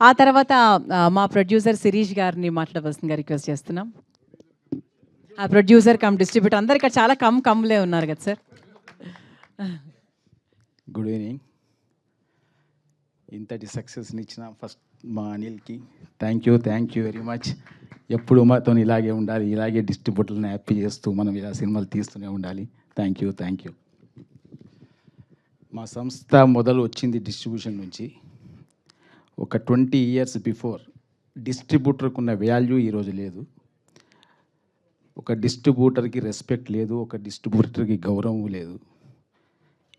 ఆ తర్వాత మా ప్రొడ్యూసర్ శిరీష్ గారిని మాట్లాడవలసిందిగా రిక్వెస్ట్ చేస్తున్నాం. ఆ ప్రొడ్యూసర్ కమ్ డిస్ట్రిబ్యూటర్ అందరు ఇక్కడ చాలా కమ్ కమ్లే ఉన్నారు కదా సార్? గుడ్ ఈవినింగ్ ఇంతటి సక్సెస్ని ఇచ్చిన ఫస్ట్ మా అనిల్కి thank you thank you very much ఎప్పుడు మాతో ఇలాగే ఉండాలి ఇలాగే డిస్ట్రిబ్యూటర్ని హ్యాపీ చేస్తూ మనం ఇలా సినిమాలు తీస్తూనే ఉండాలి. థ్యాంక్ యూ థ్యాంక్ యూ మా సంస్థ మొదలు వచ్చింది డిస్ట్రిబ్యూషన్ నుంచి. ఒక ట్వంటీ ఇయర్స్ బిఫోర్ డిస్ట్రిబ్యూటర్కి ఉన్న వాల్యూ ఈరోజు లేదు. ఒక డిస్ట్రిబ్యూటర్కి రెస్పెక్ట్ లేదు ఒక డిస్ట్రిబ్యూటర్కి గౌరవం లేదు.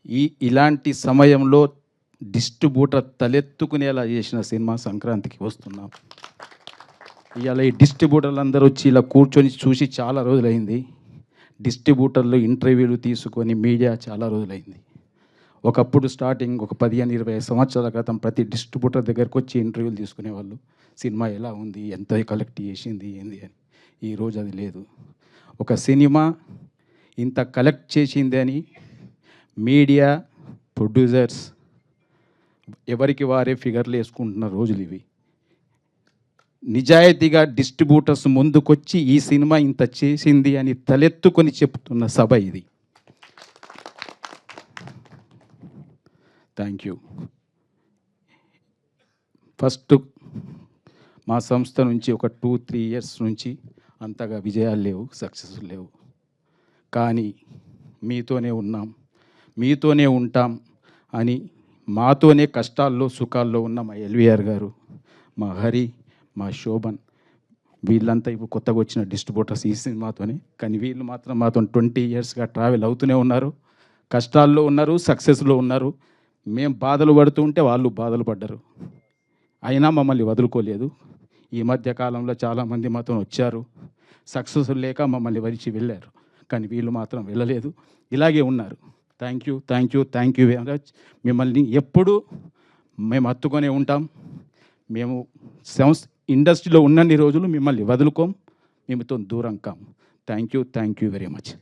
ఈ ఇలాంటి సమయంలో డిస్ట్రిబ్యూటర్ తలెత్తుకునేలా చేసిన సినిమా సంక్రాంతికి వస్తున్నాం. ఇవాళ ఈ డిస్ట్రిబ్యూటర్లు అందరూ వచ్చి ఇలా కూర్చొని చూసి చాలా రోజులైంది. డిస్ట్రిబ్యూటర్లు ఇంటర్వ్యూలు తీసుకొని మీడియా చాలా రోజులైంది. ఒకప్పుడు స్టార్టింగ్ ఒక పదిహేను ఇరవై సంవత్సరాల క్రితం ప్రతి డిస్ట్రిబ్యూటర్ దగ్గరకు వచ్చి ఇంటర్వ్యూలు తీసుకునేవాళ్ళు. సినిమా ఎలా ఉంది? ఎంత కలెక్ట్ చేసింది? ఏంది అని. ఈరోజు అది లేదు. ఒక సినిమా ఇంత కలెక్ట్ చేసింది అని మీడియా ప్రొడ్యూసర్స్ ఎవరికి వారే ఫిగర్లు వేసుకుంటున్న రోజులు ఇవి. నిజాయితీగా డిస్ట్రిబ్యూటర్స్ ముందుకొచ్చి ఈ సినిమా ఇంత చేసింది అని తలెత్తుకొని చెప్తున్న సభ ఇది. Thank you. ఫస్ట్ మా సంస్థ నుంచి ఒక టూ త్రీ ఇయర్స్ నుంచి అంతగా విజయాలు లేవు సక్సెస్ లేవు. కానీ మీతోనే ఉన్నాం మీతోనే ఉంటాం అని మాతోనే కష్టాల్లో సుఖాల్లో ఉన్న మా ఎల్విఆర్ గారు మా హరి మా శోభన్. వీళ్ళంతా ఇప్పుడు కొత్తగా వచ్చిన డిస్ట్రిబ్యూటర్స్ ఈ సినిమాతోనే. కానీ వీళ్ళు మాత్రం మాతో ట్వంటీ ఇయర్స్గా ట్రావెల్ అవుతూనే ఉన్నారు. కష్టాల్లో ఉన్నారు సక్సెస్లో ఉన్నారు. మేము బాధలు పడుతూ ఉంటే వాళ్ళు బాధలు పడ్డారు. అయినా మమ్మల్ని వదులుకోలేదు. ఈ మధ్య కాలంలో చాలామంది మాతో వచ్చారు. సక్సెస్ లేక మమ్మల్ని వరిచి వెళ్ళారు. కానీ వీళ్ళు మాత్రం వెళ్ళలేదు. ఇలాగే ఉన్నారు. Thank you thank you thank you very much. మిమ్మల్ని ఎప్పుడు మేము హత్తుకొనే ఉంటాం. మేము సంస్థ ఇండస్ట్రీలో ఉన్నన్ని రోజులు మిమ్మల్ని వదులుకోం. మేముతో దూరం కాం. Thank you thank you very much.